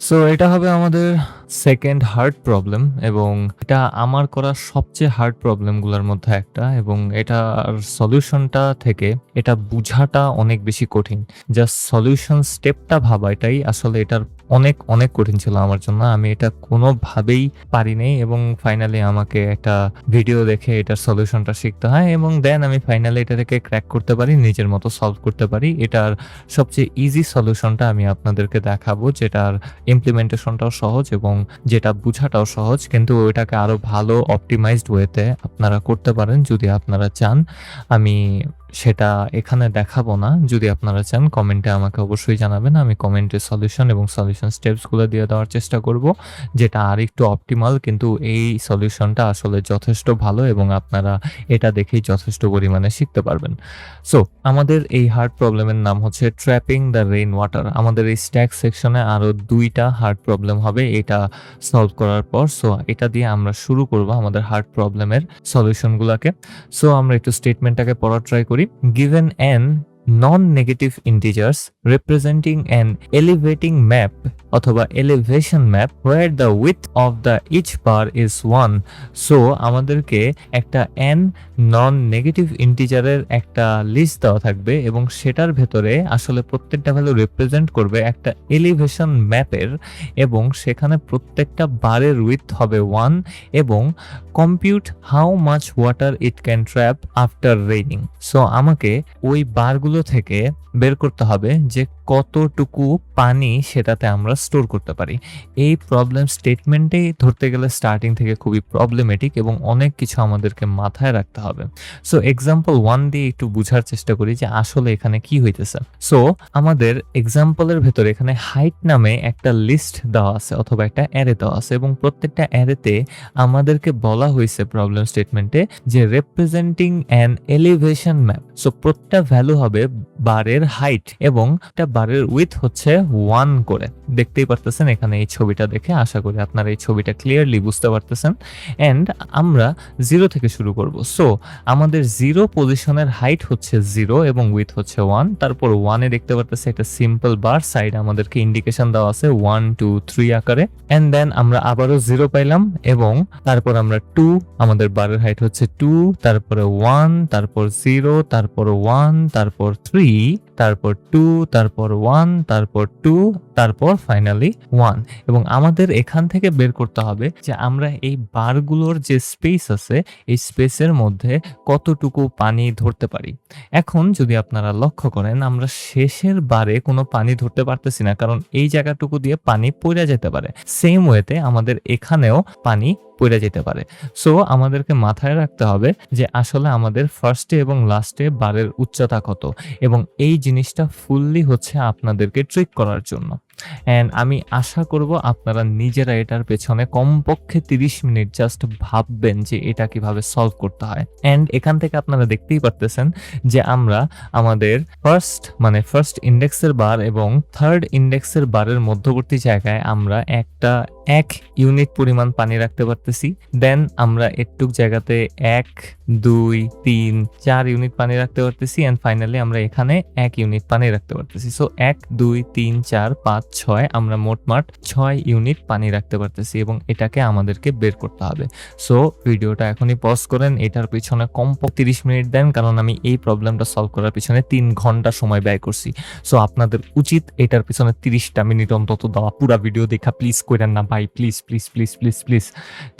So এটা হবে আমাদের সেকেন্ড হার্ড প্রবলেম এবং এটা আমার করা সবচেয়ে হার্ড প্রবলেমগুলোর মধ্যে একটা এবং এটার সলিউশনটা থেকে এটা বুঝাটা অনেক বেশি কঠিন। জাস্ট সলিউশন স্টেপটা ভাবা এটাই আসলে এটার অনেক অনেক কঠিন ছিল আমার জন্য। আমি এটা কোনোভাবেই পারিনি এবং ফাইনালি আমাকে একটা ভিডিও দেখে এটার সলিউশনটা শিখতে হয় এবং দেন আমি ফাইনালি এটাকে ক্র্যাক করতে পারি, নিজের মতো সলভ করতে পারি। এটার সবচেয়ে ইজি সলিউশনটা আমি আপনাদেরকে দেখাবো, যেটার ইমপ্লিমেন্টেশনটাও সহজ এবং যেটা বুঝাটাও সহজ। কিন্তু ওইটাকে আরও ভালো অপটিমাইজড ওয়েতে আপনারা করতে পারেন যদি আপনারা চান। আমি সেটা এখানে দেখাবো না। যদি আপনারা চান কমেন্টে আমাকে অবশ্যই জানাবেন। আমি কমেন্টে সলিউশন এবং সলিউশন স্টেপসগুলো দিয়ে দেওয়ার চেষ্টা করব, যেটা আর একটু অপটিমাল কিন্তু এই সলিউশনটা আসলে যথেষ্ট ভালো এবং আপনারা এটা দেখেই যথেষ্ট পরিমাণে শিখতে পারবেন। সো আমাদের এই হার্ট প্রবলেমের নাম হচ্ছে ট্র্যাপিং দ্য রেইন ওয়াটার আমাদের এই স্ট্যাক সেকশনে আরও দুইটা হার্ট প্রবলেম হবে, এটা সলভ করার পর। সো এটা দিয়ে আমরা শুরু করব আমাদের হার্ট প্রবলেমের সলিউশনগুলোকে সো আমরা একটু স্টেটমেন্টটাকে পড়া ট্রাই করি। Given N non-negative integers representing an elevating map অথবা elevation map where the width of the each bar is 1 so, আমাদেরকে একটা n নন নেগেটিভ ইন্টিজারের একটা লিস্ট দেওয়া থাকবে এবং সেটার ভেতরে আসলে প্রত্যেকটা ভ্যালু রিপ্রেজেন্ট করবে একটা এলিভেশন ম্যাপের এবং সেখানে প্রত্যেকটা বারের উইথ হবে ওয়ান এবং compute how much water it can trap after raining so আমাকে ওই বারগুলো থেকে বের করতে হবে যে কতটুকু পানি সেটাতে আমরা স্টোর করতে পারি। এই প্রবলেম স্টেটমেন্টেই ধরতে গেলে স্টার্টিং থেকে খুবই প্রবলেমেটিক এবং অনেক কিছু আমাদেরকে মাথায় রাখতে হবে। সো এক্সাম্পল ওয়ান দিয়ে একটু বুঝার চেষ্টা করি যে আসলে এখানে কি হইতেছে। সো আমাদের এক্সাম্পলের ভেতরে এখানে হাইট নামে একটা লিস্ট দেওয়া আছে অথবা একটা অ্যারে দেওয়া আছে এবং প্রত্যেকটা অ্যারেতে আমাদেরকে বলা হয়েছে প্রবলেম স্টেটমেন্টে যে representing an elevation map so প্রত্যেকটা ভ্যালু হবে বারের হাইট এবং একটা বারের উইথ হচ্ছে ওয়ান করে। দেখতেই পারতেছেন এখানে এই ছবিটা দেখে। আশা করি আপনারা এই ছবিটা ক্লিয়ারলি বুঝতে পারতেছেন। অ্যান্ড আমরা জিরো থেকে শুরু করব। সো আমাদের জিরো পজিশনের হাইট হচ্ছে জিরো এবং উইথ হচ্ছে ওয়ান তারপর ওয়ানে দেখতে পারতেছি একটা সিম্পল বার সাইড আমাদেরকে ইন্ডিকেশন দেওয়া আছে ওয়ান টু থ্রি আকারে। অ্যান্ড দেন আমরা আবারও জিরো পাইলাম এবং তারপর আমরা টু আমাদের বারের হাইট হচ্ছে টু তারপরে ওয়ান তারপর জিরো তারপর ওয়ান তারপর থ্রি তারপর টু তারপর ওয়ান তারপর টু তারপর ফাইনালি ওয়ান এবং আমাদের এখান থেকে বের করতে হবে যে আমরা এই বারগুলোর যে স্পেস আছে, এই স্পেসের মধ্যে কতটুকু পানি ধরতে পারি। এখন যদি আপনারা লক্ষ্য করেন, আমরা শেষের বারে কোনো পানি ধরতে পারতেছি না, কারণ এই জায়গাটুকু দিয়ে পানি পড়ে যেতে পারে। সেম ওয়েতে আমাদের এখানেও পানি পড়ে যেতে পারে। সো আমাদেরকে মাথায় রাখতে হবে যে আসলে আমাদের ফার্স্টে এবং লাস্টে বারের উচ্চতা কত এবং এই জিনিসটা ফুললি হচ্ছে আপনাদেরকে ট্রিক করার জন্য। অ্যান্ড আমি আশা করব আপনারা নিজেরা এটার পেছনে কমপক্ষে তিরিশ মিনিট জাস্ট ভাববেন যে এটা কীভাবে সলভ করতে হয়। অ্যান্ড এখান থেকে আপনারা দেখতেই পারতেছেন যে আমরা আমাদের ফার্স্ট মানে ফার্স্ট ইন্ডেক্সের বার এবং থার্ড ইন্ডেক্সের বারের মধ্যবর্তী জায়গায় আমরা একটা, এক ইউনিট পরিমাণ পানি রাখতে পারতেছি। দেন আমরা একটুক জায়গাতে এক, দুই, তিন, চার ইউনিট পানি রাখতে পারতেছি। অ্যান্ড ফাইনালি আমরা এখানে এক ইউনিট পানি রাখতে পারতেছি। সো এক, দুই, তিন, চার, পাঁচ ছয়, আমরা মোটমাট ছয় ইউনিট পানি রাখতে পারতেছি এবং এটাকে আমাদেরকে বের করতে হবে। সো ভিডিওটা এখনই পজ করেন, এটার পিছনে কমপক্ষে তিরিশ মিনিট দেন, কারণ আমি এই প্রবলেমটা সলভ করার পিছনে তিন ঘণ্টা সময় ব্যয় করছি। সো আপনাদের উচিত এটার পিছনে তিরিশটা মিনিট অন্তত দেওয়া। পুরো ভিডিও দেখা প্লিজ করেন না, ভাই please please please please please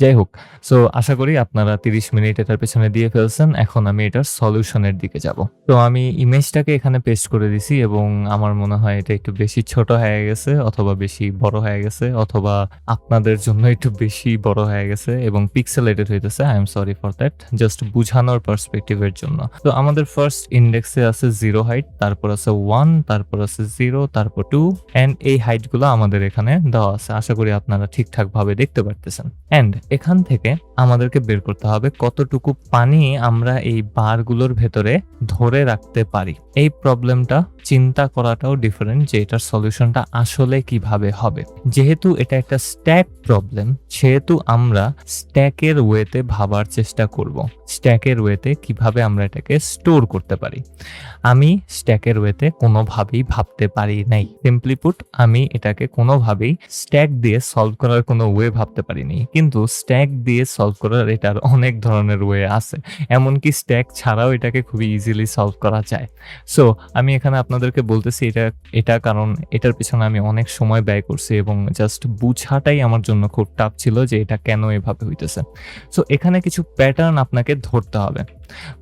যাই হোক সো আশা করি আপনারা তিরিশ মিনিট এটার পেছনে দিয়ে ফেলছেন। এখন আমি এটার সলিউশনের দিকে যাব। তো, আমি ইমেজটাকে এখানে পেস্ট করে দিছি এবং আমার মনে হয় এটা একটু বেশি ছোট হয়ে গেছে। অথবা বেশি বড় হয়ে গেছে, অথবা আপনাদের জন্য একটু বেশি বড় হয়ে গেছে এবং পিক্সেলেটেড হইতেছে। I am sorry for that just বুঝানোর পার্সপেক্টিভের জন্য। তো আমাদের ফার্স্ট ইন্ডেক্সে আছে জিরো হাইট তারপর আছে ওয়ান তারপর আছে জিরো তারপর টু অ্যান্ড এই হাইটগুলো আমাদের এখানে দেওয়া আছে। আশা করি আপনারা ঠিকঠাক ভাবে দেখতে পারতেছেন। অ্যান্ড এখান থেকে আমাদেরকে বের করতে হবে কতটুকু পানি আমরা এই বারগুলোর ভেতরে ধরে রাখতে পারি। এই প্রবলেমটা চিন্তা করাটাও ডিফারেন্ট যে এটার সলিউশনটা আসলে কীভাবে হবে? যেহেতু এটা একটা স্ট্যাক প্রবলেম সেহেতু আমরা স্ট্যাকের ওয়েতে ভাবার চেষ্টা করব। স্ট্যাকের ওয়েতে কীভাবে আমরা এটাকে স্টোর করতে পারি? আমি স্ট্যাকের ওয়েতে কোনোভাবেই ভাবতে পারি নাই। সিম্পলি পুট আমি এটাকে কোনোভাবেই স্ট্যাক দিয়ে সলভ করার কোনো ওয়ে ভাবতে পারিনি। কিন্তু স্ট্যাক দিয়ে সলভ করার এটার অনেক ধরনের ওয়ে আছে। এমনকি স্ট্যাক ছাড়াও এটাকে খুবই ইজিলি সলভ করা যায়। সো আমি এখানে আপনাদেরকে বলতেছি এটা এটা কারণ এটার পিছনে আমি অনেক সময় ব্যয় করছি এবং জাস্ট বুঝাটাই আমার জন্য খুব টাফ ছিল যে এটা কেন এভাবে হইতেছে। সো এখানে কিছু প্যাটার্ন আপনাকে ধরতে হবে।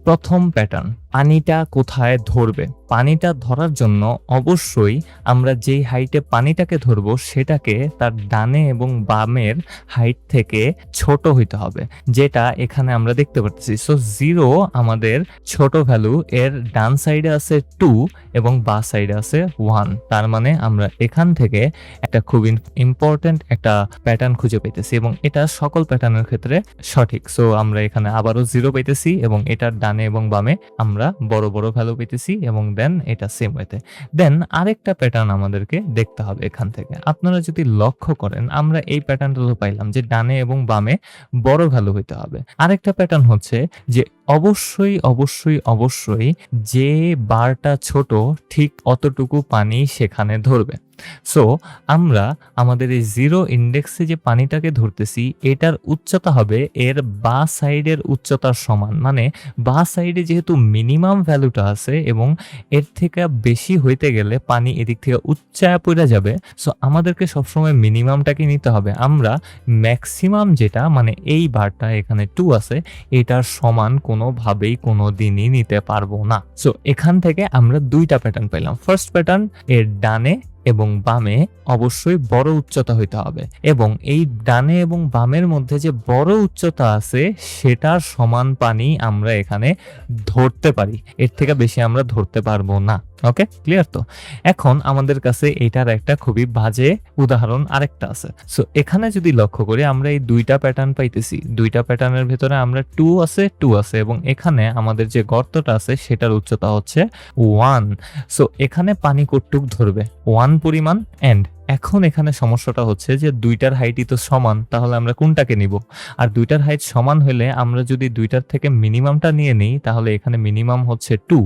প্রথম প্যাটার্ন পানিটা কোথায় ধরবে? পানিটা ধরার জন্য অবশ্যই আমরা যেই হাইটে পানিটাকে ধরবো, সেটাকে তার ডানে এবং বামের হাইট থেকে ছোট হইতে হবে, যেটা এখানে আমরা দেখতে পাচ্ছি সো জিরো আমাদের ছোট ভ্যালু এর ডান সাইডে আছে টু এবং বা সাইডে আছে ওয়ান তার মানে আমরা এখান থেকে একটা খুব ইম্পর্টেন্ট একটা প্যাটার্ন খুঁজে পেতেছি এবং এটা সকল প্যাটার্নের ক্ষেত্রে সঠিক। সো আমরা এখানে আবারও জিরো পেতেছি এবং এটার ডানে এবং বামে আমরা বড় বড় ভ্যালু পেতেছি এবং দেন এটা সেম ওয়েতে দেন আরেকটা প্যাটার্ন আমাদেরকে দেখতে হবে এখান থেকে। আপনারা যদি লক্ষ্য করেন, আমরা এই প্যাটার্নটা তো পাইলাম যে ডানে এবং বামে বড় ভ্যালু হইতে হবে। আরেকটা প্যাটার্ন হচ্ছে যে অবশ্যই অবশ্যই অবশ্যই যে বারটা ছোট ঠিক অতটুকু পানি সেখানে ধরবে। সো আমরা আমাদের এই জিরো ইন্ডেক্সে যে পানিটাকে ধরতেছি, এটার উচ্চতা হবে এর বা সাইডের উচ্চতার সমান। মানে বা সাইডে যেহেতু মিনিমাম ভ্যালুটা আছে এবং এর থেকে বেশি হইতে গেলে পানি এদিক থেকে উচ্চায় পড়ে যাবে সো আমাদেরকে সবসময় মিনিমামটাকে নিতে হবে। আমরা ম্যাক্সিমাম যেটা মানে এই বারটা এখানে টু আছে, এটার সমান কোনোভাবেই কোনো দিনই নিতে পারব না। সো এখান থেকে আমরা দুইটা প্যাটার্ন পেলাম। ফার্স্ট প্যাটার্ন এর ডানে এবং বামে অবশ্যই বড় উচ্চতা হইতে হবে। এবং এই ডানে এবং বামের মধ্যে যে বড় উচ্চতা আছে, সেটার সমান পানি আমরা এখানে ধরতে পারি। এর থেকে বেশি আমরা ধরতে পারব না। ওকে? ক্লিয়ার তো? এখন আমাদের কাছে এটার একটা খুবই বাজে উদাহরণ আরেকটা আছে। সো এখানে যদি লক্ষ্য করি, আমরা এই দুইটা প্যাটার্ন পাইতেছি। দুইটা প্যাটার্নের ভেতরে আমরা টু আছে টু আছে এবং এখানে আমাদের যে গর্তটা আছে, সেটার উচ্চতা হচ্ছে ওয়ান সো এখানে পানি কটুক ধরবে? ওয়ান পরিমাণ এন্ড এখন এখানে সমস্যাটা হচ্ছে যে দুইটার হাইটই তো সমান, তাহলে আমরা কোনটাকে নিব? আর দুইটার হাইট সমান হলে আমরা যদি দুইটার থেকে মিনিমামটা নিয়ে নিই, তাহলে এখানে মিনিমাম হচ্ছে টু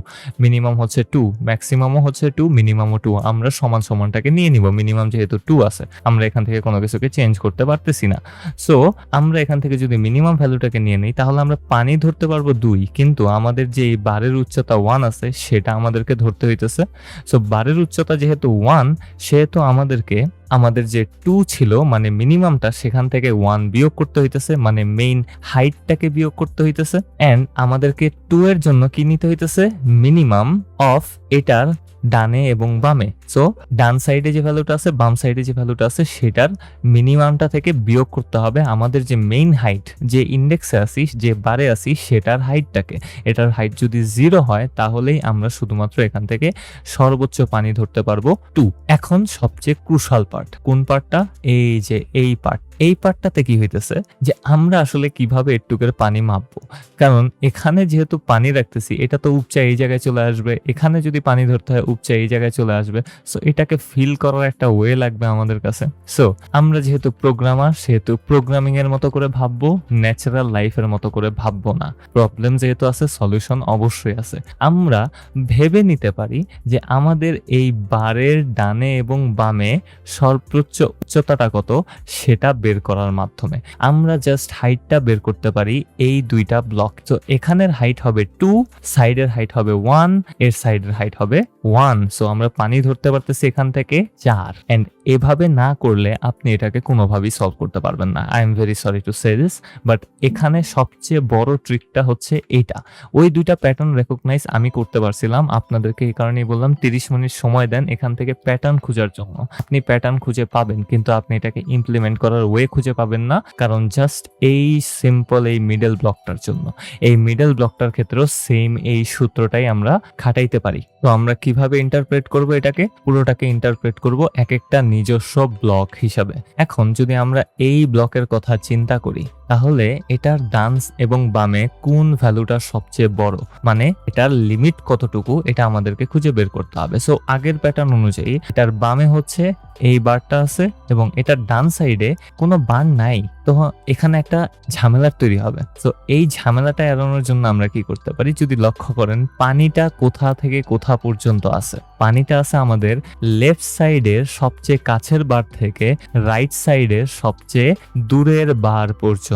মিনিমাম হচ্ছে টু ম্যাক্সিমামও হচ্ছে টু মিনিমামও টু আমরা সমান সমানটাকে নিয়ে নিব মিনিমাম যেহেতু টু আছে, আমরা এখান থেকে কোনো কিছুকে চেঞ্জ করতে পারতেছি না। সো আমরা এখান থেকে যদি মিনিমাম ভ্যালুটাকে নিয়ে নিই, তাহলে আমরা পানি ধরতে পারব দুই, কিন্তু আমাদের যে এই বারের উচ্চতা ওয়ান আছে, সেটা আমাদেরকে ধরতে হইতেছে। সো বারের উচ্চতা যেহেতু ওয়ান সেহেতু আমাদেরকে Oke. Okay. আমাদের যে টু ছিল মানে মিনিমামটা সেখান থেকে ওয়ান বিয়োগ করতে হইতেছে মানে মেইন হাইটটাকে বিয়োগ করতে হইতেছে। অ্যান্ড আমাদেরকে টু এর জন্য কি নিতে হইতেছে? মিনিমাম অফ এটার ডানে এবং বামে। সো ডান সাইডে যে ভ্যালুটা আছে, বাম সাইডে যে ভ্যালুটা আছে, সেটার মিনিমামটা থেকে বিয়োগ করতে হবে আমাদের যে মেইন হাইট যে ইন্ডেক্সে আসি যে বারে আসি সেটার হাইটটাকে এটার হাইট যদি জিরো হয়, তাহলেই আমরা শুধুমাত্র এখান থেকে সর্বোচ্চ পানি ধরতে পারব টু এখন সবচেয়ে ক্রুশাল পার্ট কোন পার্টটা এই যে এই পার্ট এই পার্টটাতে কি হইতেছে? যে আমরা আসলে কীভাবে এটুকের পানি মাপবো? কারণ এখানে যেহেতু পানি রাখতেছি, এটা তো উপচা এই জায়গায় চলে আসবে। এখানে যদি পানি ধরতে হয়, উপচা এই জায়গায় চলে আসবে। সো এটাকে ফিল করার একটা ওয়ে লাগবে আমাদের কাছে। সো আমরা যেহেতু প্রোগ্রামার সেহেতু প্রোগ্রামিং এর মতো করে ভাববো ন্যাচারাল লাইফের মতো করে ভাববো না। প্রবলেম যেহেতু আছে সলিউশন অবশ্যই আছে। আমরা ভেবে নিতে পারি যে আমাদের এই বারের ডানে এবং বামে সর্বোচ্চ উচ্চতাটা কত, সেটা বের করার মাধ্যমে। আমরা জাস্ট হাইটটা বের করতে পারি এই দুইটা ব্লক তো এখানের হাইট হবে টু সাইডের হাইট হবে ওয়ানের সাইডের হাইট হবে ওয়ান সো আমরা পানি ধরতে পারতেছি এখান থেকে চার। এন্ড এভাবে না করলে আপনি এটাকে কোনোভাবেই সলভ করতে পারবেন না। I am very sorry to say this but এখানে সবচেয়ে বড় ট্রিকটা হচ্ছে এটা ওই দুইটা প্যাটার্ন রেকগনাইজ আমি করতে পারছিলাম, আপনাদেরকে এই কারণেই বললাম, তিরিশ মিনিট সময় দেন এখান থেকে প্যাটার্ন খোঁজার জন্য। আপনি প্যাটার্ন খুঁজে পাবেন, কিন্তু আপনি এটাকে ইমপ্লিমেন্ট করার ওয়ে খুঁজে পাবেন না, কারণ জাস্ট এই সিম্পল এই মিডল ব্লকটার জন্য। এই মিডল ব্লকটার ক্ষেত্রেও সেম এই সূত্রটাই আমরা খাটাইতে পারি। তো আমরা কীভাবে ইন্টারপ্রেট করব এটাকে? পুরোটাকে ইন্টারপ্রেট করব এক একটা নিজস্ব ব্লক হিসাবে। এখন যদি আমরা এই ব্লকের কথা চিন্তা করি তাহলে এটার ডান্স এবং বামে কোন ভ্যালুটা সবচেয়ে বড়? মানে এটার লিমিট কতটুকু? এটা আমাদেরকে খুঁজে বের করতে হবে। সো আগের প্যাটার্ন অনুযায়ী এটার বামে হচ্ছে এই বারটা আছে এবং এটার ডান সাইডে কোনো বার নাই। তো এখানে একটা ঝামেলার তৈরি হবে। তো এই ঝামেলাটা এড়ানোর জন্য আমরা কি করতে পারি? যদি লক্ষ্য করেন, পানিটা কোথা থেকে কোথা পর্যন্ত আছে? পানিটা আছে আমাদের লেফট সাইডের সবচেয়ে কাছের বার থেকে রাইট সাইডের সবচেয়ে দূরের বার পর্যন্ত।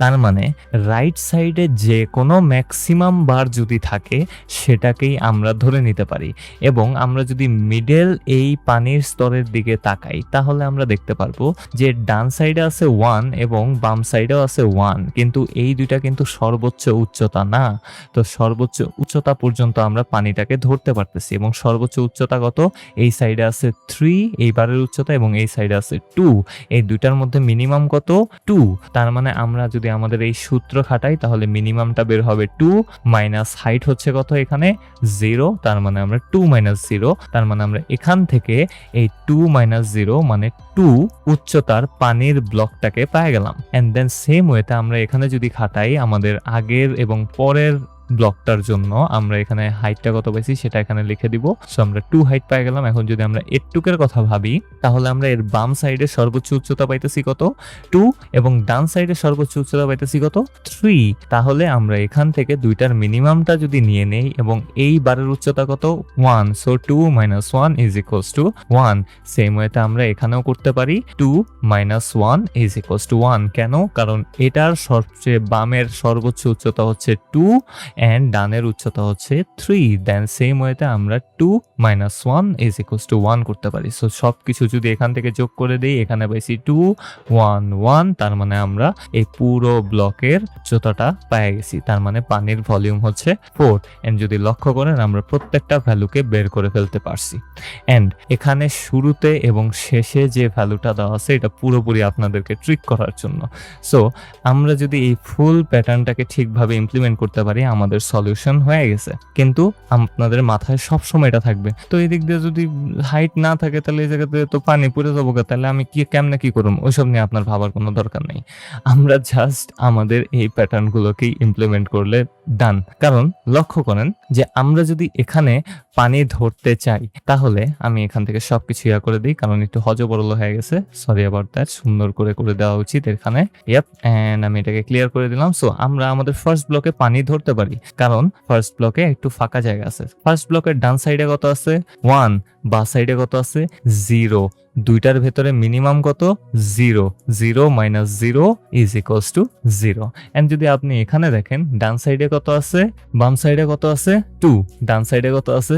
তার মানে রাইট সাইডে যে কোনো ম্যাক্সিমাম বার যদি থাকে, সেটাকেই আমরা ধরে নিতে পারি। এবং আমরা যদি মিডল এই পানির স্তরের দিকে তাকাই, তাহলে আমরা দেখতে পারব যে ডান সাইডে আছে ওয়ান এবং বাম সাইডেও আছে ওয়ান কিন্তু এই দুইটা কিন্তু সর্বোচ্চ উচ্চতা না। তো সর্বোচ্চ উচ্চতা পর্যন্ত আমরা পানিটাকে ধরতে পারতেছি এবং সর্বোচ্চ উচ্চতা কত? এই সাইডে আছে থ্রি এই বারের উচ্চতা এবং এই সাইডে আছে টু এই দুইটার মধ্যে মিনিমাম কত? টু তার মানে আমরা যদি আমাদের এই সূত্র খাটাই, তাহলে মিনিমামটা বের হবে টু মাইনাস হাইট হচ্ছে কত এখানে? জিরো তার মানে আমরা টু মাইনাস জিরো তার মানে আমরা এখান থেকে এই টু মাইনাস জিরো মানে টু উচ্চতার পানির ব্লকটাকে পেয়ে গেলাম। অ্যান্ড দেন সেম ওয়েতে আমরা এখানে যদি খাটাই, আমাদের আগের এবং পরের ব্লকটার জন্য আমরা এখানে হাইটটা কত পাইছি সেটা এখানে লিখে দিব। সো আমরা টু হাইট পাই গেলাম। এখন যদি আমরা এর টুকের কথা ভাবি, তাহলে আমরা এর বাম সাইডে সর্বোচ্চ উচ্চতা পাইতেছি কত? টু এবং ডান সাইডে সর্বোচ্চ উচ্চতা পাইতেছি কত? থ্রি তাহলে আমরা এখান থেকে দুইটার মিনিমামটা যদি নিয়ে নেই এবং এই বারের উচ্চতা কত? One so two minus one is equals to one same ওয়েতে আমরা এখানেও করতে পারি। Two minus one is equals to one কেন? কারণ এটার সবচেয়ে বামের সর্বোচ্চ উচ্চতা হচ্ছে টু অ্যান্ড ডানের উচ্চতা হচ্ছে থ্রি দেন সেম ওয়েতে আমরা two minus one is equals to one করতে পারি। সো সব কিছু যদি এখান থেকে যোগ করে দিই, এখানে পাইছি টু ওয়ান ওয়ান তার মানে আমরা এই পুরো ব্লকের উচ্চতাটা পেয়ে গেছি। তার মানে পানির ভলিউম হচ্ছে ফোর এন্ড যদি লক্ষ্য করেন, আমরা প্রত্যেকটা ভ্যালুকে বের করে ফেলতে পারছি। এন্ড এখানে শুরুতে এবং শেষে যে ভ্যালুটা দেওয়া আছে, এটা পুরোপুরি আপনাদেরকে ট্রিক করার জন্য। সো আমরা যদি এই ফুল প্যাটার্নটাকে ঠিকভাবে ইমপ্লিমেন্ট করতে পারি, আমাদের সলিউশন হয়ে গেছে। কিন্তু আপনাদের মাথায় সবসময় এটা থাকবে। তো এই দিক দিয়ে যদি হাইট না থাকে, তাহলে এই জায়গাতে তো পানি পড়ে যাব তাহলে আমি কি, কেমনে কি করুম ওইসব নিয়ে আপনার ভাবার কোনো দরকার নেই। আমরা জাস্ট আমাদের এই প্যাটার্নগুলোকেই ইমপ্লিমেন্ট করলে ডান কারণ লক্ষ্য করেন যে আমরা যদি এখানে পানি ধরতে চাই, তাহলে আমি এখান থেকে সবকিছু ইয়া করে দিই, কারণ একটু হজবরল হয়ে গেছে। সরি আবার দ্যাট সুন্দর করে করে দেওয়া উচিত এখানে। ইয়াপ এন্ড আমি এটাকে ক্লিয়ার করে দিলাম। সো আমরা আমাদের ফার্স্ট ব্লকে পানি ধরতে পারি। কারণ ফার্স্ট ব্লকে একটু ফাঁকা জায়গা আছে। ফার্স্ট ব্লকের ডান সাইডে কত আছে? ওয়ান বা সাইডে কত আছে? জিরো দুইটার ভেতরে মিনিমাম কত? Zero zero minus zero is equals to zero and যদি আপনি এখানে দেখেন, ডান সাইডে কত আছে? বাম সাইডে কত আছে? টু ডান সাইডে কত আছে?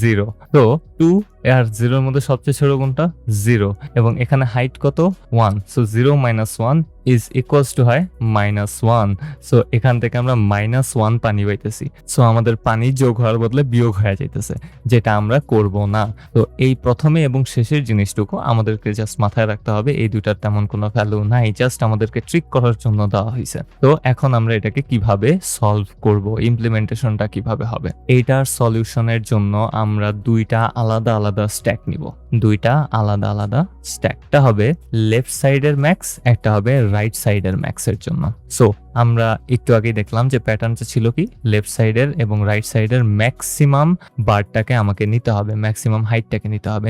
জিরো তো টু আর জিরোর মধ্যে সবচেয়ে ছোট কোনটা? জিরো এবং এখানে হাইট কত? One so zero minus one is equals to হয় মাইনাস ওয়ান সো এখান থেকে আমরা মাইনাস ওয়ান পানি পাইতেছি। সো আমাদের পানি যোগ হওয়ার বদলে বিয়োগ হয়ে যাইতেছে, যেটা আমরা করব না। তো এই প্রথমে এবং শেষের জিনিসটুকু আমাদেরকে জাস্ট মাথায় রাখতে হবে, এই দুটার তেমন কোনো ভ্যালু নাই জাস্ট আমাদেরকে ট্রিক করার জন্য দেওয়া হয়েছে। তো এখন আমরা এটাকে কীভাবে সলভ করব ইমপ্লিমেন্টেশনটা কীভাবে হবে? এইটার সলিউশনের জন্য আমরা দুইটা আলাদা আলাদা স্ট্যাক নিব। দুইটা আলাদা আলাদা স্ট্যাকটা হবে লেফট সাইডের ম্যাক্স একটা হবে রাইট সাইডের ম্যাক্সের জন্য। সো আমরা একটু আগেই দেখলাম যে প্যাটার্নটা ছিল কি? লেফট সাইডের এবং রাইট সাইডের ম্যাক্সিমাম বারটাকে আমাকে নিতে হবে ম্যাক্সিমাম হাইটটাকে নিতে হবে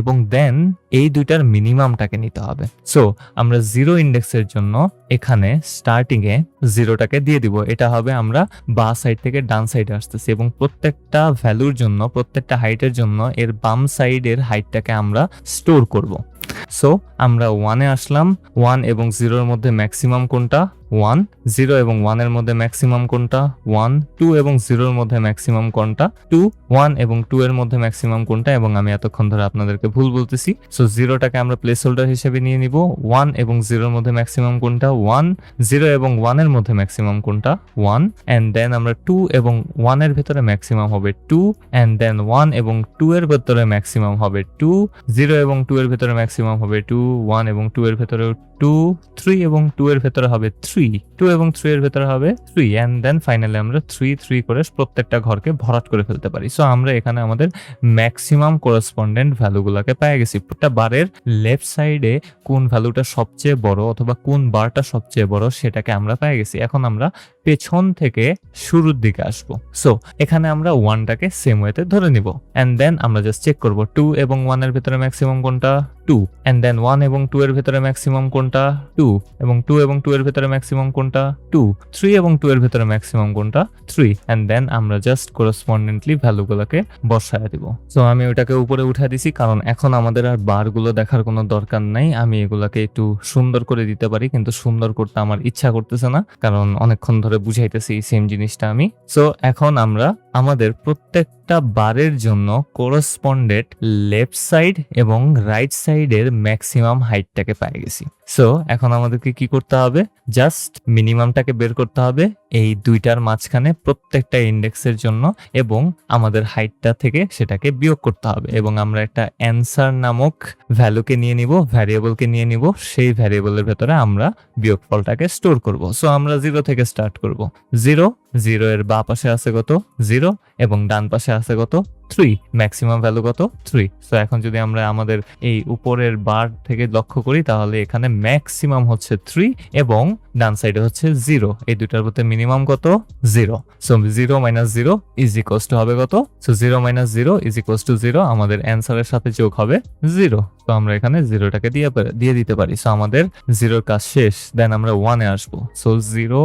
এবং দেন এই দুইটার মিনিমামটাকে নিতে হবে। সো আমরা জিরো ইন্ডেক্সের জন্য এখানে স্টার্টিং এ জিরোটাকে দিয়ে দিব। এটা হবে আমরা বা সাইড থেকে ডান সাইডে আসতেছি এবং প্রত্যেকটা ভ্যালুর জন্য, প্রত্যেকটা হাইটের জন্য এর বাম সাইডের হাইটটাকে আমরা স্টোর করব। সো আমরা ওয়ানে আসলাম ওয়ান এবং জিরোর মধ্যে ম্যাক্সিমাম কোনটা? ওয়ান, জিরো এবং ওয়ানের মধ্যে ম্যাক্সিমাম কোনটা? ওয়ান, টু এবং জিরোর মধ্যে ম্যাক্সিমাম কোনটা? টু, ওয়ান এবং টু এর মধ্যে ম্যাক্সিমাম কোনটা? এবং আমি এতক্ষণ ধরে আপনাদেরকে ভুল বলতেছি। সো জিরোটাকে আমরা প্লেস হোল্ডার হিসেবে নিয়ে নিব। ওয়ান এবং জিরোর মধ্যে ম্যাক্সিমাম কোনটা? ওয়ান, জিরো এবং ওয়ানের মধ্যে ম্যাক্সিমাম কোনটা? ওয়ান অ্যান্ড দেন আমরা টু এবং ওয়ানের ভেতরে ম্যাক্সিমাম হবে টু অ্যান্ড দেন ওয়ান এবং টু এর ভেতরে ম্যাক্সিমাম হবে টু, জিরো এবং টু এর ভেতরে ম্যাক্সিমাম হবে টু, ওয়ান এবং টু এর ভেতরে টু, থ্রি এবং টু এর ভেতরে হবে থ্রি। থ্রি টু এবং থ্রি এর ভেতরে হবে থ্রি অ্যান্ড দেন ফাইনালি আমরা থ্রি থ্রি করে প্রত্যেকটা ঘরকে ভরাট করে ফেলতে পারি। সো আমরা এখানে আমাদের ম্যাক্সিমাম করসপন্ডেন্ট ভ্যালুগুলোকে পেয়ে গেছি। প্রত্যেকটা বারের লেফট সাইডে কোন ভ্যালুটা সবচেয়ে বড় অথবা কোন বারটা সবচেয়ে বড় সেটাকে আমরা পেয়ে গেছি। এখন আমরা পেছন থেকে শুরুর দিকে আসব। সো এখানে আমরা ওয়ানটাকে সেম ওয়েতে ধরে নিব। অ্যান্ড দেন আমরা জাস্ট চেক করব টু এবং ওয়ানের ভেতরে ম্যাক্সিমাম কোনটা? টু অ্যান্ড দেন ওয়ান এবং টু এর ভেতরে ম্যাক্সিমাম কোনটা? টু এবং টু এবং টু এর ভেতরে ম্যাক্সিমাম কোনটা? টু থ্রি এবং টু এর ভেতরে ম্যাক্সিমাম কোনটা? থ্রি অ্যান্ড দেন আমরা জাস্ট করসপন্ডেন্টলি ভ্যালুগুলোকে বসায় দিব। সো আমি ওটাকে উপরে উঠে দিছি, কারণ এখন আমাদের আর বারগুলো দেখার কোনো দরকার নাই। আমি এগুলাকে একটু সুন্দর করে দিতে পারি, কিন্তু সুন্দর করতে আমার ইচ্ছা করতেছে না, কারণ অনেকক্ষণ ধরে বুঝাইতেছি সেম জিনিসটা আমি। সো এখন আমরা আমাদের প্রত্যেকটা বারের জন্য করসপন্ডেন্ট লেফট সাইড এবং রাইট সাইডের ম্যাক্সিমাম হাইটটাকে পেয়ে গেছি। সো এখন আমাদেরকে কি করতে হবে? জাস্ট মিনিমামটাকে বের করতে হবে এই দুইটার মাঝখানে প্রত্যেকটা ইন্ডেক্সের জন্য এবং আমাদের হাইটটা থেকে সেটাকে বিয়োগ করতে হবে এবং আমরা একটা অ্যান্সার নামক ভ্যালুকে নিয়ে নিব ভ্যারিয়েবলকে নিয়ে নিব, সেই ভ্যারিয়েবলের ভেতরে আমরা বিয়োগফলটাকে স্টোর করব। সো আমরা জিরো থেকে স্টার্ট করব। জিরো জিরো এর বা পাশে আছে কত? জিরো এবং ডান পাশে আছে কত? থ্রি ম্যাক্সিমাম ভ্যালু কত? থ্রি সো এখন যদি আমরা আমাদের এই উপরের বার থেকে লক্ষ্য করি, তাহলে এখানে ম্যাক্সিমাম হচ্ছে থ্রি এবং ডান সাইডে হচ্ছে জিরো এই দুটার মধ্যে মিনিমাম কত? Zero so zero minus zero is equals to হবে কত? So zero minus zero is equals to zero আমাদের অ্যান্সারের সাথে যোগ হবে জিরো তো আমরা এখানে জিরোটাকে দিয়ে দিয়ে দিতে পারি। সো আমাদের জিরোর কাজ শেষ। দেন আমরা ওয়ানে আসব। সো জিরো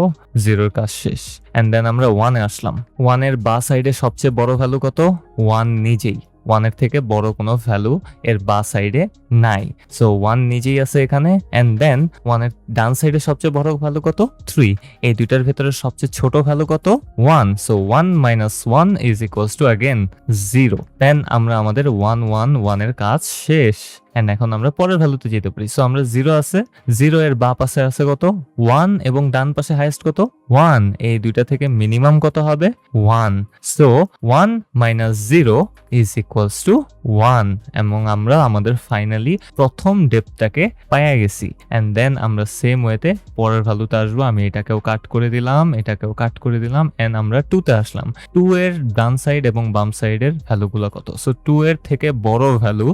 জিরোর কাজ শেষ। অ্যান্ড দেন আমরা ওয়ানে আসলাম। ওয়ানের বা সাইডে সবচেয়ে বড় ভ্যালু কত? ওয়ান নিজেই। ওয়ানের থেকে বড় কোনো ভ্যালু এর বা সাইডে নাই। সো ওয়ান নিজেই আছে এখানে। অ্যান্ড দেন ওয়ানের ডান সাইডে সবচেয়ে বড় ভ্যালু কত? থ্রি এই দুইটার ভেতরে সবচেয়ে ছোট ভ্যালু কত? One so one minus one is equals to again zero then আমরা আমাদের ওয়ান ওয়ান ওয়ানের কাজ শেষ। এন্ড এখন আমরা পরের ভ্যালুতে যেতে পারি। সো আমরা জিরো আছে জিরো এর বা পাশে আছে কত? ওয়ান এবং ডান পাশে হাইয়েস্ট কত? ওয়ান এই দুইটা থেকে মিনিমাম কত হবে? One so one minus zero is equals to one এবং আমরা আমাদের ফাইনালি প্রথম ডেপটাকে পাইয়া গেছি। অ্যান্ড দেন আমরা সেম ওয়েতে পরের ভ্যালুতে আসব। আমি এটাকেও কাট করে দিলাম, এটাকেও কাট করে দিলাম এন্ড আমরা টুতে আসলাম। টু এর ডান সাইড এবং বাম সাইডের ভ্যালুগুলো কত? সো টু এর থেকে বড় ভ্যালু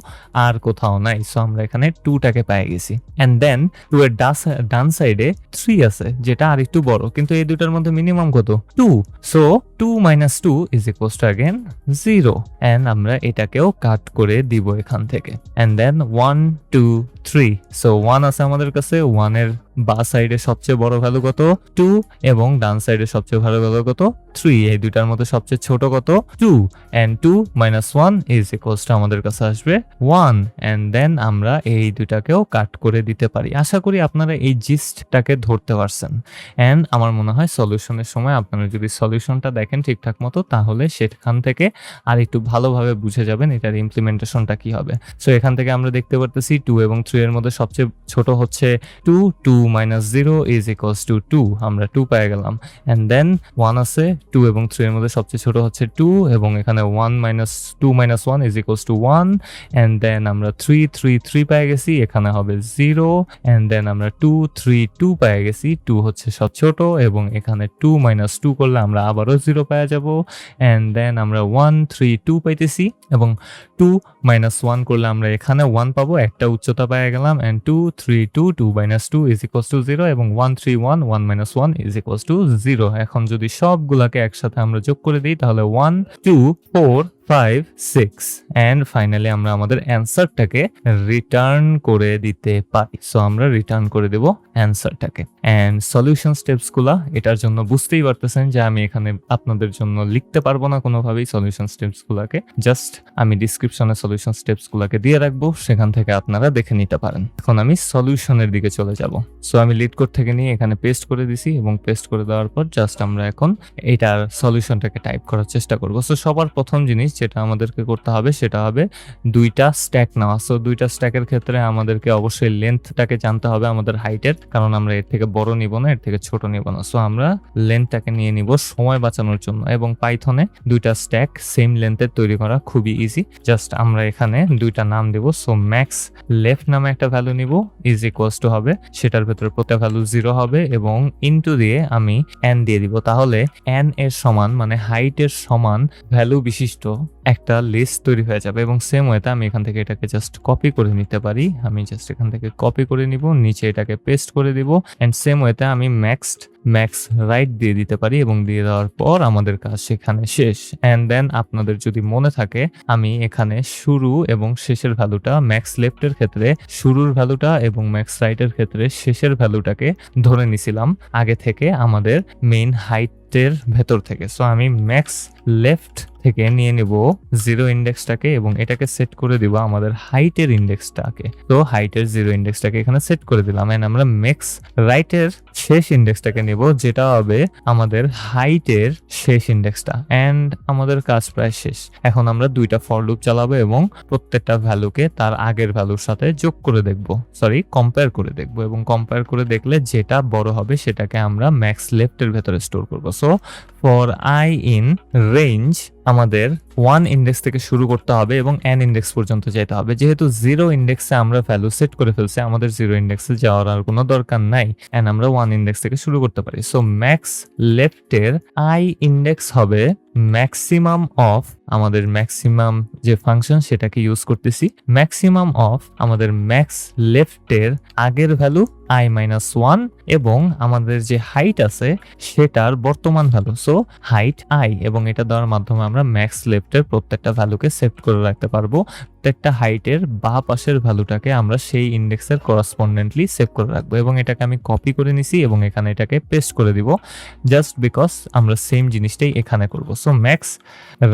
আর কোথাও নাই। সো আমরা এখানে টুটাকে পেয়ে গেছি। অ্যান্ড দেন টু এর ডান সাইডে থ্রি আছে, যেটা আর একটু বড়, কিন্তু এই দুটার মধ্যে মিনিমাম কত? Two so two minus two is equals to again zero and আমরা এটাকেও কাট করে দিব এখান থেকে। And then one two three so one আছে আমাদের কাছে ওয়ানের বা সাইডে সবচেয়ে বড় ভ্যালু কত? টু এবং ডান সাইডে সবচেয়ে ভালো ভ্যালু কত? থ্রি এই দুইটার মধ্যে সবচেয়ে ছোট কত? Two and two minus one is equals to আমাদের কাছে আসবে ওয়ান অ্যান্ড দেন আমরা এই দুটাকেও কাট করে দিতে পারি। আশা করি আপনারা এই জিস্টটাকে ধরতে পারছেন। অ্যান্ড আমার মনে হয় সলিউশনের সময় আপনারা যদি সলিউশনটা দেখেন ঠিকঠাক মতো, তাহলে সেখান থেকে আর একটু ভালোভাবে বুঝে যাবেন এটার ইমপ্লিমেন্টেশনটা কি হবে। সো এখান থেকে আমরা দেখতে পারতেছি টু এবং থ্রি এর মধ্যে সবচেয়ে ছোট হচ্ছে two two minus zero is equals to two আমরা টু পেয়ে গেলাম। অ্যান্ড দেন ওয়ান আছে টু এবং থ্রি এর মধ্যে সবচেয়ে ছোট হচ্ছে টু এবং এখানে one minus two minus one is equals to one and then আমরা থ্রি থ্রি থ্রি পেয়ে গেছি, এখানে হবে জিরো অ্যান্ড দেন আমরা টু থ্রি টু পেয়ে গেছি টু হচ্ছে সব ছোট, এবং এখানে টু মাইনাস টু করলে আমরা আবারও জিরো পেয়ে যাব। অ্যান্ড দেন আমরা ওয়ান থ্রি টু পাইতেছি এবং টু মাইনাস ওয়ান করলে আমরা এখানে ওয়ান পাবো, একটা উচ্চতা পেয়ে গেলাম। And two three two two minus two is equals to zero এবং one three one one minus one is equals to zero এখন যদি সবগুলাকে একসাথে আমরা যোগ করে দিই, তাহলে one two four five six and finally আমরা আমাদের অ্যান্সারটাকে রিটার্ন করে দিতে পারি। সো আমরা রিটার্ন করে দেব অ্যান্সারটাকে অ্যান্ড সলিউশন স্টেপসগুলা এটার জন্য বুঝতেই পারতেছেন যে আমি এখানে আপনাদের জন্য লিখতে পারব না কোনোভাবেই সলিউশন স্টেপসগুলোকে জাস্ট আমি ডিসক্রিপশনে সলিউশন স্টেপসগুলোকে দিয়ে রাখব, সেখান থেকে আপনারা দেখে নিতে পারেন। এখন আমি সলিউশনের দিকে চলে যাব। সো আমি লিড কোড থেকে নিয়ে এখানে পেস্ট করে দিছি এবং পেস্ট করে দেওয়ার পর জাস্ট আমরা এখন এটার সলিউশনটাকে টাইপ করার চেষ্টা করব। সো সবার প্রথম জিনিস যেটা আমাদেরকে করতে হবে সেটা হবে দুইটা স্ট্যাক নেওয়া। সো দুইটা স্ট্যাকের ক্ষেত্রে আমাদেরকে অবশ্যই লেন্থটাকে জানতে হবে আমাদের হাইটের কারণ আমরা এর থেকে বড় নিব না, এর থেকে ছোট নিব না। সো আমরা লেন্থটাকে নিয়ে নিব সময় বাঁচানোর জন্য এবং পাইথনে দুইটা স্ট্যাক সেম লেন্থের তৈরি করা খুবই ইজি জাস্ট আমরা এখানে দুইটা নাম দেব। সো ম্যাক্স লেফট নামে একটা ভ্যালু নিব ইজ ইকুয়ালস টু হবে, সেটার ভেতরে প্রত্যেক ভ্যালু জিরো হবে এবং ইনটু দিয়ে আমি এন দিয়ে দিব। তাহলে এন এর সমান মানে হাইটের সমান ভ্যালু বিশিষ্ট একটা লিস্ট তৈরি হয়ে যাবে এবং সেম ওয়েতে আমি এখান থেকে এটাকে জাস্ট কপি করে নিতে পারি। আমি জাস্ট এখান থেকে কপি করে নিব, নিচে এটাকে পেস্ট করে দিব অ্যান্ড সেম ওয়েতে আমি ম্যাক্সড ম্যাক্স রাইট দিয়ে দিতে পারি এবং দিয়ে দেওয়ার পর আমাদের কাজ সেখানে শেষ। অ্যান্ড দেন আপনাদের যদি মনে থাকে, আমি এখানে শুরু এবং শেষের ভ্যালুটা ম্যাক্স লেফটের ক্ষেত্রে, শুরুর ভ্যালুটা এবং ম্যাক্স রাইটের ক্ষেত্রে শেষের ভ্যালুটাকে ধরে নিছিলাম। আগে থেকে আমাদের মেইন হাইটের ভেতর থেকে। সো আমি ম্যাক্স লেফট থেকে নিয়ে নিব জিরো ইন্ডেক্সটাকে এবং এটাকে সেট করে দিব আমাদের হাইটের ইন্ডেক্সটাকে তো হাইটের জিরো ইন্ডেক্সটাকে এখানে সেট করে দিলাম এন্ড আমরা ম্যাক্স রাইটের শেষ ইন্ডেক্সটাকে নিব, যেটা হবে আমাদের হাইটের শেষ ইন্ডেক্সটা এন্ড আমাদের কাজ প্রায় শেষ। এখন আমরা দুইটা ফর লুপ চালাবো এবং প্রত্যেকটা ভ্যালুকে তার আগের ভ্যালুর সাথে যোগ করে দেখব। সরি কম্পেয়ার করে দেখব এবং কম্পেয়ার করে দেখলে যেটা বড় হবে সেটাকে আমরা ম্যাক্স লেফটের ভেতরে স্টোর করব। So for I in range আমাদের ওয়ান ইন্ডেক্স থেকে শুরু করতে হবে এবং এন ইন্ডেক্স পর্যন্ত যেতে হবে। যেহেতু জিরো ইন্ডেক্সে আমরা ভ্যালু সেট করে ফেলছি, আমাদের জিরো ইন্ডেক্সে যাওয়ার আর কোনো দরকার নাই অ্যান্ড আমরা ওয়ান ইন্ডেক্স থেকে শুরু করতে পারি। সো ম্যাক্স লেফটের আই ইন্ডেক্স হবে ম্যাক্সিমাম অফ আমাদের ম্যাক্সিমাম যে ফাংশন সেটাকে ইউজ করতেছি, ম্যাক্সিমাম অফ আমাদের ম্যাক্স লেফটের আগের ভ্যালু আই মাইনাস ওয়ান এবং আমাদের যে হাইট আছে সেটার বর্তমান ভ্যালু সো হাইট আই এবং এটা দেওয়ার মাধ্যমে আমরা ম্যাক্স লেফটের প্রত্যেকটা ভ্যালুকে সেভ করে রাখতে পারব। প্রত্যেকটা হাইটের বা পাশের ভ্যালুটাকে আমরা সেই ইন্ডেক্সের করসপন্ডেন্টলি সেভ করে রাখব এবং এটাকে আমি কপি করে নিছি এবং এখানে এটাকে পেস্ট করে দিব জাস্ট বিকজ আমরা সেম জিনিসটাই এখানে করব। সো ম্যাক্স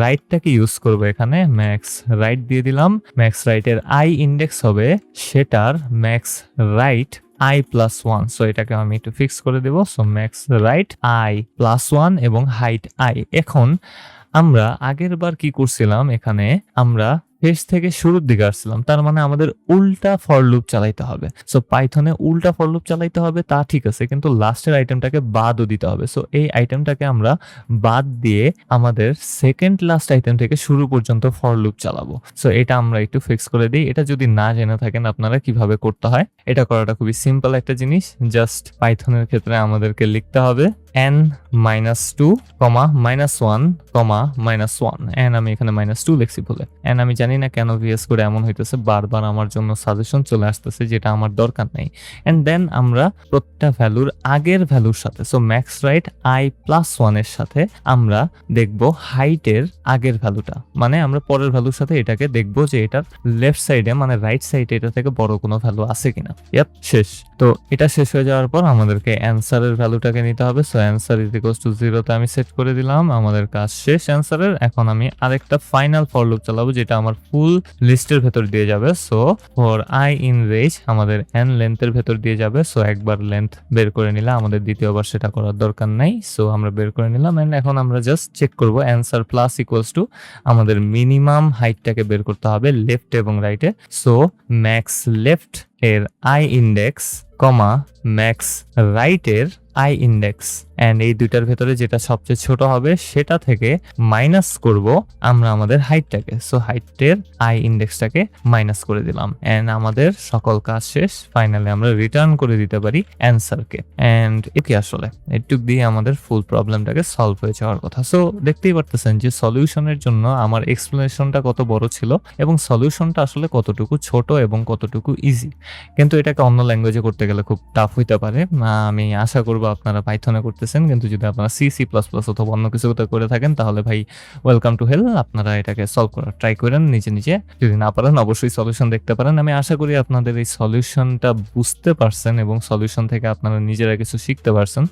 রাইটটাকে ইউজ করব এখানে। ম্যাক্স রাইট দিয়ে দিলাম। ম্যাক্স রাইটের আই ইন্ডেক্স হবে সেটার max right I plus one so এটাকে আমি একটু ফিক্স করে দেব। So max right I plus one এবং হাইট আই এখন আমরা আগের বার কি করছিলাম? এখানে আমরা শেষ থেকে শুরুর দিকে আসছিলাম, তার মানে আমাদের উল্টা ফর লুপ চালাইতে হবে। সো পাইথনে উল্টা ফর লুপ চালাইতে হবে, তা ঠিক আছে, কিন্তু লাস্টের আইটেমটাকে বাদও দিতে হবে। সো এই আইটেমটাকে আমরা বাদ দিয়ে আমাদের সেকেন্ড লাস্ট আইটেম থেকে শুরু পর্যন্ত ফর লুপ চালাবো। সো এটা আমরা একটু ফিক্স করে দিই। এটা যদি না জেনে থাকেন, আপনারা কীভাবে করতে হয়? এটা করাটা খুবই সিম্পল একটা জিনিস। জাস্ট পাইথনের ক্ষেত্রে আমাদেরকে লিখতে হবে N minus two comma minus one comma minus one N আমি এখানে মাইনাস টু লিখছি বলে। এন আমি জানি না কেন ভিএস করে এমন হইতেছে, বারবার আমার জন্য সাজেশন চলে আসতেছে যেটা আমার দরকার নেই। এন্ড দেন আমরা প্রত্যেকটা ভ্যালুর আগের ভ্যালুর সাথে so max right I plus ওয়ানের সাথে আমরা দেখব হাইটের আগের ভ্যালুটা মানে আমরা পরের ভ্যালুর সাথে এটাকে দেখব যে এটার লেফট সাইডে মানে রাইট সাইডে এটা থেকে বড় কোনো ভ্যালু আছে কিনা। ইয়াপ শেষ। তো এটা শেষ হয়ে যাওয়ার পর আমাদেরকে অ্যান্সারের ভ্যালুটাকে নিতে হবে। So answer is equals to জিরোতে আমি সেট করে দিলাম। আমাদের কাজ শেষ। অ্যান্সারের এখন আমি আরেকটা ফাইনাল ফর লুপ চালাবো, যেটা আমার ফুল লিস্টের ভেতর দিয়ে যাবে। So for I in range আমাদের এন লেন্থের ভেতর দিয়ে যাবে। সো একবার লেন্থ বের করে নিলাম আমাদের দ্বিতীয়বার সেটা করার দরকার নাই। সো আমরা বের করে নিলাম। এন্ড এখন আমরা জাস্ট চেক করব অ্যান্সার প্লাস ইকুয়ালস টু আমাদের মিনিমাম হাইটটাকে বের করতে হবে লেফট এবং রাইটে সো ম্যাক্স লেফট এর আই ইন্ডেক্স কমা ম্যাক্স রাইটের আই ইন্ডেক্স অ্যান্ড এই দুইটার ভেতরে যেটা সবচেয়ে ছোট হবে, সেটা থেকে মাইনাস করব আমরা আমাদের হাইটটাকে সো হাইটের আই ইন্ডেক্সটাকে মাইনাস করে দিলাম। অ্যান্ড আমাদের সকল কাজ শেষ। ফাইনালি আমরা রিটার্ন করে দিতে পারি অ্যান্সারকে অ্যান্ড এটি আসলে, এটুক দিয়ে আমাদের ফুল প্রবলেমটাকে সলভ হয়ে যাওয়ার কথা। সো দেখতেই পারতেছেন যে সলিউশনের জন্য আমার এক্সপ্লেনেশনটা কত বড় ছিল এবং সলিউশনটা আসলে কতটুকু ছোট এবং কতটুকু ইজি কিন্তু এটাকে অন্য ল্যাঙ্গুয়েজে করতে গেলে খুব টাফ হইতে পারে। আমি আশা করব আপনারা পাইথনে করতেছেন, কিন্তু যদি আপনারা সি সি প্লাস প্লাস অথবা অন্য কিছু করে থাকেন, তাহলে ভাই ওয়েলকাম টু হেল আপনারা এটাকে সলভ করার ট্রাই করেন, নিজে নিজে। যদি না পারেন, অবশ্যই সলিউশন দেখতে পারেন। আমি আশা করি আপনাদের এই সলিউশনটা বুঝতে পারছেন এবং সলিউশন থেকে আপনারা নিজেরা কিছু শিখতে পারছেন।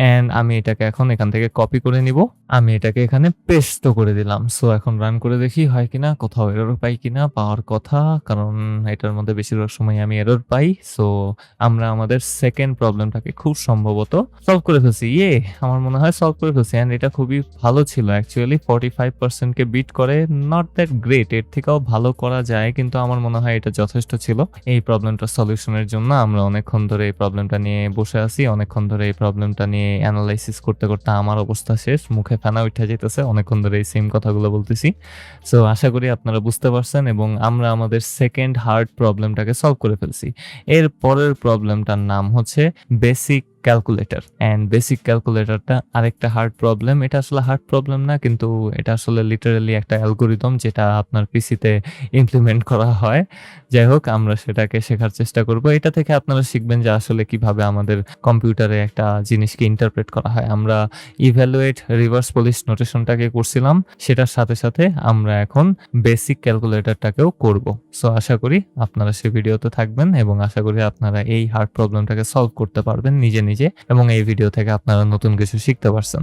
অ্যান্ড আমি এটাকে এখন এখান থেকে কপি করে নিব। আমি এটাকে এখানে পেস্ট করে দিলাম। সো এখন রান করে দেখি হয় কিনা, কোথাও এরর পাই কিনা, পাওয়ার কথা, কারণ এটার মধ্যে বেশিরভাগ সময় আমি এরর পাই। সো আমরা আমাদের সেকেন্ড প্রবলেমটাকে খুব সম্ভবত সলভ করে ফেলছি। ইয়ে দিয়ে আমার মনে হয় সলভ করে ফেলছি অ্যান্ড এটা খুবই ভালো ছিল। অ্যাকচুয়ালি 45% কে বিট করে নট দ্যাট গ্রেট এর থেকেও ভালো করা যায়, কিন্তু আমার মনে হয় এটা যথেষ্ট ছিল। এই প্রবলেমটা সলিউশনের জন্য আমরা অনেকক্ষণ ধরে এই প্রবলেমটা নিয়ে বসে আছি, অনেকক্ষণ ধরে এই প্রবলেমটা নিয়ে অ্যানালাইসিস করতে করতে আমার অবস্থা শেষ, মুখে ফেনা উঠে যেতেছে অনেকক্ষণ ধরে এই সেম কথাগুলো বলতেছি। সো আশা করি আপনারা বুঝতে পারছেন এবং আমরা আমাদের সেকেন্ড হার্ড প্রবলেমটাকে সলভ করে ফেলছি। এর পরের প্রবলেমটার নাম হচ্ছে বেসিক ক্যালকুলেটর অ্যান্ড বেসিক ক্যালকুলেটরটা আরেকটা হার্ড প্রবলেম এটা আসলে হার্ড প্রবলেম না, কিন্তু এটা আসলে লিটারালি একটা অ্যালগোরিদম যেটা আপনার পিসিতে ইমপ্লিমেন্ট করা হয়। যাই হোক, আমরা সেটাকে শেখার চেষ্টা করব। এটা থেকে আপনারা শিখবেন যে আসলে কীভাবে আমাদের কম্পিউটারে একটা জিনিসকে ইন্টারপ্রেট করা হয়। আমরা ইভ্যালুয়েট রিভার্স পলিশ নোটেশনটাকে করছিলাম, সেটার সাথে সাথে আমরা এখন বেসিক ক্যালকুলেটরটাকেও করব। সো আশা করি আপনারা সে ভিডিওতে থাকবেন এবং আশা করি আপনারা এই হার্ড প্রবলেমটাকে সলভ করতে পারবেন, নিজে নিজে নিজে এবং এই ভিডিও থেকে আপনারা নতুন কিছু শিখতে পারছেন।